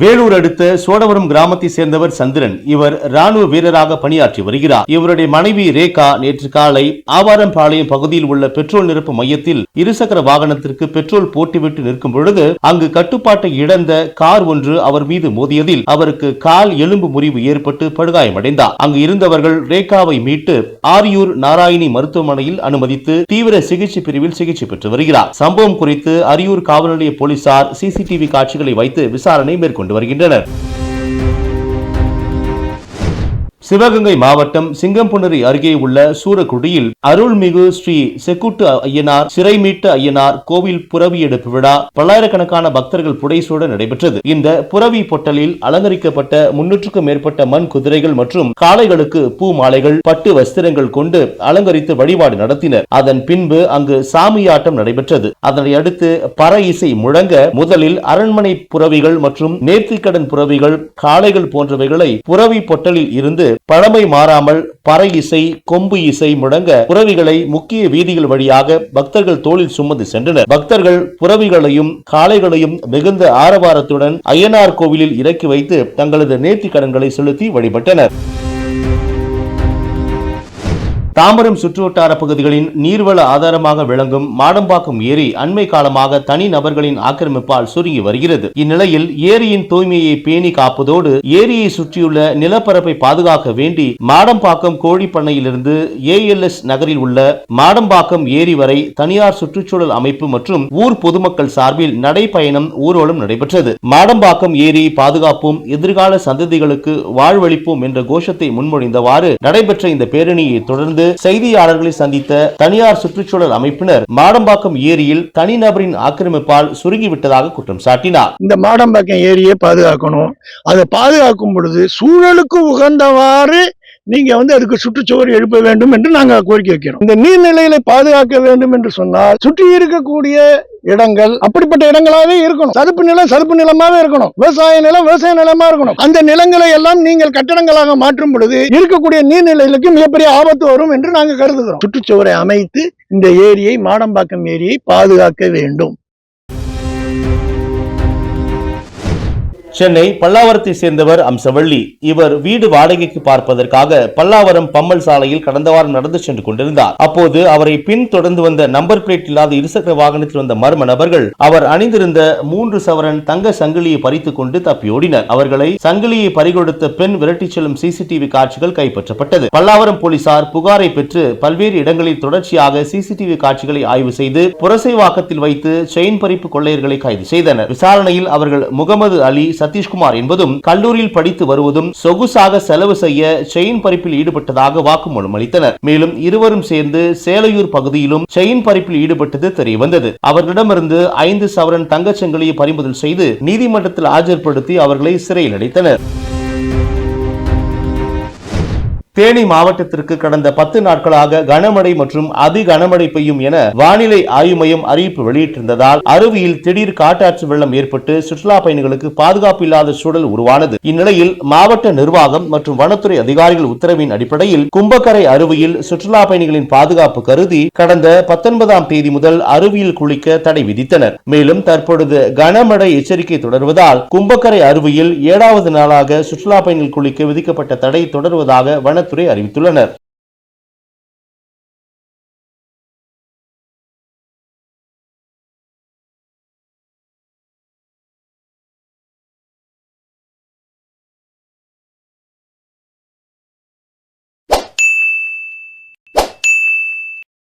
வேலூர் அடுத்த சோடவரம் கிராமத்தை சேர்ந்தவர் சந்திரன். இவர் ராணுவ வீரராக பணியாற்றி வருகிறார். இவருடைய மனைவி ரேகா நேற்று காலை ஆவாரம்பாளையம் பகுதியில் உள்ள பெட்ரோல் நிரப்பு மையத்தில் இருசக்கர வாகனத்திற்கு பெட்ரோல் போட்டுவிட்டு நிற்கும் பொழுது அங்கு கட்டுப்பாட்டை இழந்த கார் ஒன்று அவர் மீது மோதியதில் அவருக்கு கால் எலும்பு முறிவு ஏற்பட்டு படுகாயமடைந்தார். அங்கு இருந்தவர்கள் ரேகாவை மீட்டு ஆரியூர் நாராயணி மருத்துவமனையில் அனுமதித்து தீவிர சிகிச்சை பிரிவில் சிகிச்சை பெற்று வருகிறார். சம்பவம் குறித்து அரியூர் காவல் நிலைய போலீசார் சிசிடிவி காட்சிகளை வைத்து விசாரணை கொண்டு வருகின்றனர். சிவகங்கை மாவட்டம் சிங்கம்புணரி அருகே உள்ள சூரக்குடியில் அருள்மிகு ஸ்ரீ செக்குட்டு ஐயனார் சிறை மீட்டு ஐயனார் கோவில் புறவி எடுப்பு விழா பல்லாயிரக்கணக்கான பக்தர்கள் புடைசூட நடைபெற்றது. இந்த புறவி பொட்டலில் அலங்கரிக்கப்பட்ட முன்னூற்றுக்கும் மேற்பட்ட மண் குதிரைகள் மற்றும் காளைகளுக்கு பூ மாலைகள் பட்டு வஸ்திரங்கள் கொண்டு அலங்கரித்து வழிபாடு நடத்தினர். அதன் பின்பு அங்கு சாமியாட்டம் நடைபெற்றது. அதனை அடுத்து பற இசை முழங்க முதலில் அரண்மனை புறவிகள் மற்றும் நேர்த்திக்கடன் புறவிகள் காளைகள் போன்றவைகளை புறவி பொட்டலில் இருந்து பழமை மாறாமல் பறை இசை கொம்பு இசை முழங்க புறவிகளை முக்கிய வீதிகள் வழியாக பக்தர்கள் தோளில் சுமந்து சென்றனர். பக்தர்கள் புறவிகளையும் காளைகளையும் மிகுந்த ஆரவாரத்துடன் அய்யனார் கோவிலில் இறக்கி வைத்து தங்களது நேர்த்தி கடன்களை செலுத்தி வழிபட்டனர். தாம்பரம் சுற்றுவட்டார பகுதிகளின் நீர்வள ஆதாரமாக விளங்கும் மாடம்பாக்கம் ஏரி அண்மை காலமாக தனி நபர்களின் ஆக்கிரமிப்பால் சுருங்கி வருகிறது. இந்நிலையில் ஏரியின் தூய்மையை பேணி காப்பதோடு ஏரியை சுற்றியுள்ள நிலப்பரப்பை பாதுகாக்க வேண்டி மாடம்பாக்கம் கோழி பண்ணையிலிருந்து ஏஎல்எஸ் நகரில் உள்ள மாடம்பாக்கம் ஏரி வரை தனியார் சுற்றுச்சூழல் அமைப்பு மற்றும் ஊர் பொதுமக்கள் சார்பில் நடைபயணம் ஊர்வலம் நடைபெற்றது. மாடம்பாக்கம் ஏரி பாதுகாப்போம் எதிர்கால சந்ததிகளுக்கு வாழ்வளிப்போம் என்ற கோஷத்தை முன்மொழிந்தவாறு நடைபெற்ற இந்த பேரணியை தொடர்ந்து செய்தியாளர்களை சந்தித்த தனியார் சுற்றுச்சூழல் அமைப்பினர் மாடம்பாக்கம் ஏரியில் தனிநபரின் ஆக்கிரமிப்பால் சுருங்கிவிட்டதாக குற்றம் சாட்டினார். இந்த மாடம்பாக்கம் ஏரியை பாதுகாக்கணும். அதை பாதுகாக்கும் பொழுது சூழலுக்கு உகந்தவாறு நீங்க வந்து அதுக்கு சுற்றுச்சுவர் எழுப்ப வேண்டும் என்று நாங்கள் கோரிக்கை வைக்கிறோம். இந்த நீர்நிலைகளை பாதுகாக்க வேண்டும் என்று சொன்னால் சுற்றி இருக்கக்கூடிய இடங்கள் அப்படிப்பட்ட இடங்களாவே இருக்கணும். சதுப்பு நிலம் சதுப்பு நிலமாவே இருக்கணும். விவசாய நிலம் விவசாய நிலமா இருக்கணும். அந்த நிலங்களை எல்லாம் நீங்கள் கட்டடங்களாக மாற்றும் பொழுது இருக்கக்கூடிய நீர்நிலைகளுக்கு மிகப்பெரிய ஆபத்து வரும் என்று நாங்கள் கருதுகிறோம். சுற்றுச்சுவரை அமைத்து இந்த ஏரியை மாடம்பாக்கம் ஏரியை பாதுகாக்க வேண்டும். சென்னை பல்லாவரத்தை சேர்ந்தவர் அம்சவள்ளி. இவர் வீடு வாடகைக்கு பார்ப்பதற்காக பல்லாவரம் பம்மல் சாலையில் கடந்த வாரம் நடந்து சென்று கொண்டிருந்தார். அப்போது அவரை பின் தொடர்ந்து வந்த நம்பர் பிளேட் இல்லாத இருசக்கர வாகனத்தில் வந்த மர்ம நபர்கள் அவர் அணிந்திருந்த மூன்று சவரன் தங்க சங்கிலியை பறித்துக் கொண்டு தப்பியோடினர் அவர்களை சங்கிலியை பறிகொடுத்த பெண் விரட்டிச் செல்லும் சிசிடிவி காட்சிகள் கைப்பற்றப்பட்டது. பல்லாவரம் போலீசார் புகாரை பெற்று பல்வேறு இடங்களில் தொடர்ச்சியாக சிசிடிவி காட்சிகளை ஆய்வு செய்து புரசைவாக்கத்தில் வைத்து செயின் பறிப்பு கொள்ளையர்களை கைது செய்தனர். விசாரணையில் அவர்கள் முகமது அலி சதீஷ்குமார் என்பதும் கல்லூரியில் படித்து வருவதும் சொகுசாக செலவு செய்ய செயின் பறிப்பில் ஈடுபட்டதாக வாக்குமூலம் அளித்தனர். மேலும் இருவரும் சேர்ந்து சேலையூர் பகுதியிலும் செயின் பறிப்பில் ஈடுபட்டது தெரியவந்தது. அவர்களிடமிருந்து ஐந்து சவரன் தங்கச்சங்கிலியை பறிமுதல் செய்து நீதிமன்றத்தில் ஆஜர்படுத்தி அவர்களை சிறையில் அடைத்தனர். தேனி மாவட்டத்திற்கு கடந்த பத்து நாட்களாக கனமழை மற்றும் அதி கனமழை பெய்யும் என வானிலை ஆய்வு மையம் அறிவிப்பு வெளியிட்டிருந்ததால் அருவியில் திடீர் காட்டாற்று வெள்ளம் ஏற்பட்டு சுற்றுலா பயணிகளுக்கு பாதுகாப்பு இல்லாத சூழல் உருவானது. இந்நிலையில் மாவட்ட நிர்வாகம் மற்றும் வனத்துறை அதிகாரிகள் உத்தரவின் அடிப்படையில் கும்பக்கரை அருவியில் சுற்றுலா பயணிகளின் பாதுகாப்பு கருதி கடந்த பத்தொன்பதாம் தேதி முதல் அருவியில் குளிக்க தடை விதித்தனர். மேலும் தற்பொழுது கனமழை எச்சரிக்கை தொடர்வதால் கும்பக்கரை அருவியில் ஏழாவது நாளாக சுற்றுலா பயணிகள் குளிக்க விதிக்கப்பட்ட தடை தொடர்வதாக வன வனத்துறை அறிவித்துள்ளனர்